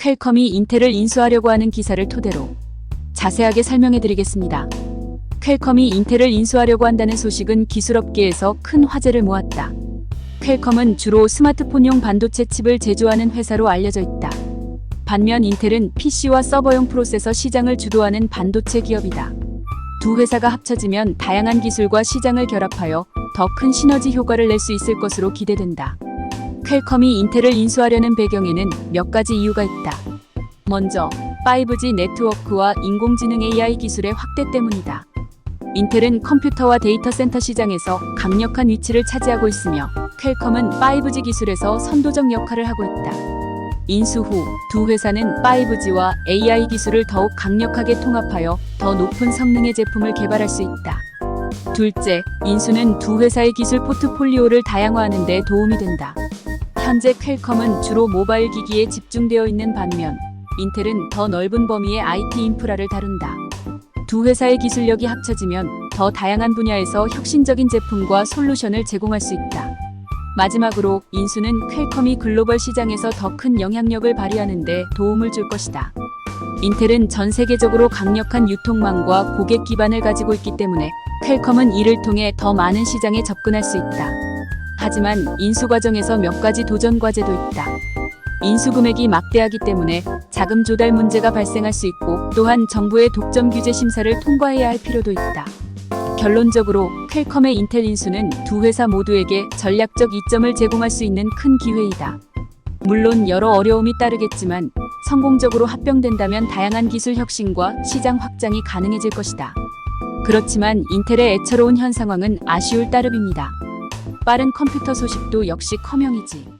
퀄컴이 인텔을 인수하려고 하는 기사를 토대로 자세하게 설명해 드리겠습니다. 퀄컴이 인텔을 인수하려고 한다는 소식은 기술업계에서 큰 화제를 모았다. 퀄컴은 주로 스마트폰용 반도체 칩을 제조하는 회사로 알려져 있다. 반면 인텔은 PC와 서버용 프로세서 시장을 주도하는 반도체 기업이다. 두 회사가 합쳐지면 다양한 기술과 시장을 결합하여 더 큰 시너지 효과를 낼 수 있을 것으로 기대된다. 퀄컴이 인텔을 인수하려는 배경에는 몇 가지 이유가 있다. 먼저 5G 네트워크와 인공지능 AI 기술의 확대 때문이다. 인텔은 컴퓨터와 데이터 센터 시장에서 강력한 위치를 차지하고 있으며 퀄컴은 5G 기술에서 선도적 역할을 하고 있다. 인수 후 두 회사는 5G와 AI 기술을 더욱 강력하게 통합하여 더 높은 성능의 제품을 개발할 수 있다. 둘째, 인수는 두 회사의 기술 포트폴리오를 다양화하는 데 도움이 된다. 현재 퀄컴은 주로 모바일 기기에 집중되어 있는 반면 인텔은 더 넓은 범위의 IT 인프라를 다룬다. 두 회사의 기술력이 합쳐지면 더 다양한 분야에서 혁신적인 제품과 솔루션을 제공할 수 있다. 마지막으로 인수는 퀄컴이 글로벌 시장에서 더 큰 영향력을 발휘하는 데 도움을 줄 것이다. 인텔은 전 세계적으로 강력한 유통망과 고객 기반을 가지고 있기 때문에 퀄컴은 이를 통해 더 많은 시장에 접근할 수 있다. 하지만 인수 과정에서 몇 가지 도전 과제도 있다. 인수 금액이 막대하기 때문에 자금 조달 문제가 발생할 수 있고 또한 정부의 독점 규제 심사를 통과해야 할 필요도 있다. 결론적으로 퀄컴의 인텔 인수는 두 회사 모두에게 전략적 이점을 제공할 수 있는 큰 기회이다. 물론 여러 어려움이 따르겠지만 성공적으로 합병된다면 다양한 기술 혁신과 시장 확장이 가능해질 것이다. 그렇지만 인텔의 애처로운 현 상황은 아쉬울 따름입니다. 빠른 컴퓨터 소식도 역시 커명이지.